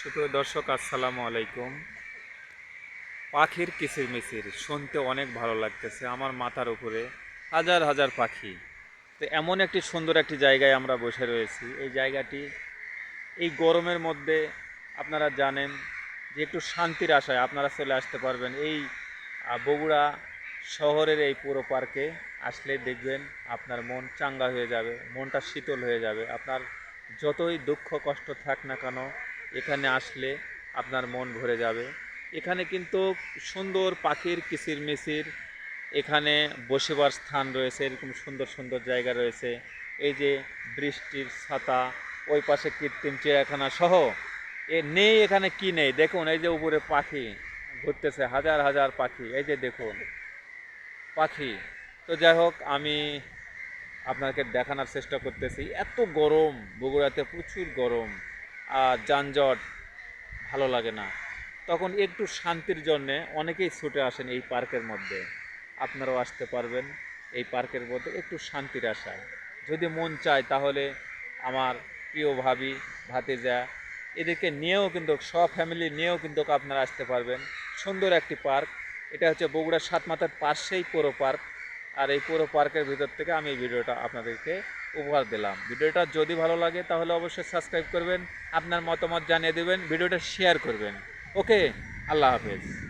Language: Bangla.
সুপ্রিয় দর্শক, আসসালামু আলাইকুম। পাখির কিচির মিচির শুনতে অনেক ভালো লাগতেছে আমার মাথার উপরে, হাজার হাজার পাখি। তো এমন একটি সুন্দর একটি জায়গায় আমরা বসে রয়েছি। এই জায়গাটি এই গরমের মধ্যে আপনারা জানেন যে একটু শান্তির আশায় আপনারা চলে আসতে পারবেন। এই বগুড়া শহরের এই পুরো পার্কে আসলে দেখবেন আপনার মন চাঙ্গা হয়ে যাবে, মনটা শীতল হয়ে যাবে। আপনার যতই দুঃখ কষ্ট থাক না কেন এখানে আসলে আপনার মন ভরে যাবে। এখানে কিন্তু সুন্দর পাখির কিচির মিচির এখানে বসেবার স্থান রয়েছে, এরকম সুন্দর সুন্দর জায়গা রয়েছে। এই যে বৃষ্টির ছাতা, ওই পাশে কৃত্রিম চিড়িয়াখানা সহ, এ নেই এখানে কি নেই? দেখুন, এই যে উপরে পাখি ঘুরতেছে, হাজার হাজার পাখি। এই যে দেখুন, পাখি। তো যাই হোক, আমি আপনাকে দেখানোর চেষ্টা করতেছি। এত গরম, বগুড়াতে প্রচুর গরম। যানজট ভালো লাগে না। তখন একটু শান্তির জন্যে অনেকেই ছুটে আসেন এই পার্কের মধ্যে। আপনারাও আসতে পারবেন এই পার্কের মধ্যে একটু শান্তির আশায় যদি মন চায় তাহলে আমার প্রিয় ভাবি, ভাতিজা, এদেরকে নিয়েও কিন্তু, সব ফ্যামিলি নিয়েও কিন্তু আপনারা আসতে পারবেন। সুন্দর একটি পার্ক। এটা হচ্ছে বগুড়ার সাত মাথার পাশেই পুরো পার্ক। আর এই পুরো পার্কের ভিতর থেকে আমি এই ভিডিওটা আপনাদেরকে উপহার দিলাম। ভিডিওটা যদি ভালো লাগে তাহলে অবশ্যই সাবস্ক্রাইব করবেন, আপনার মতামত জানিয়ে দেবেন, ভিডিওটা শেয়ার করবেন। ওকে, আল্লাহ হাফেজ।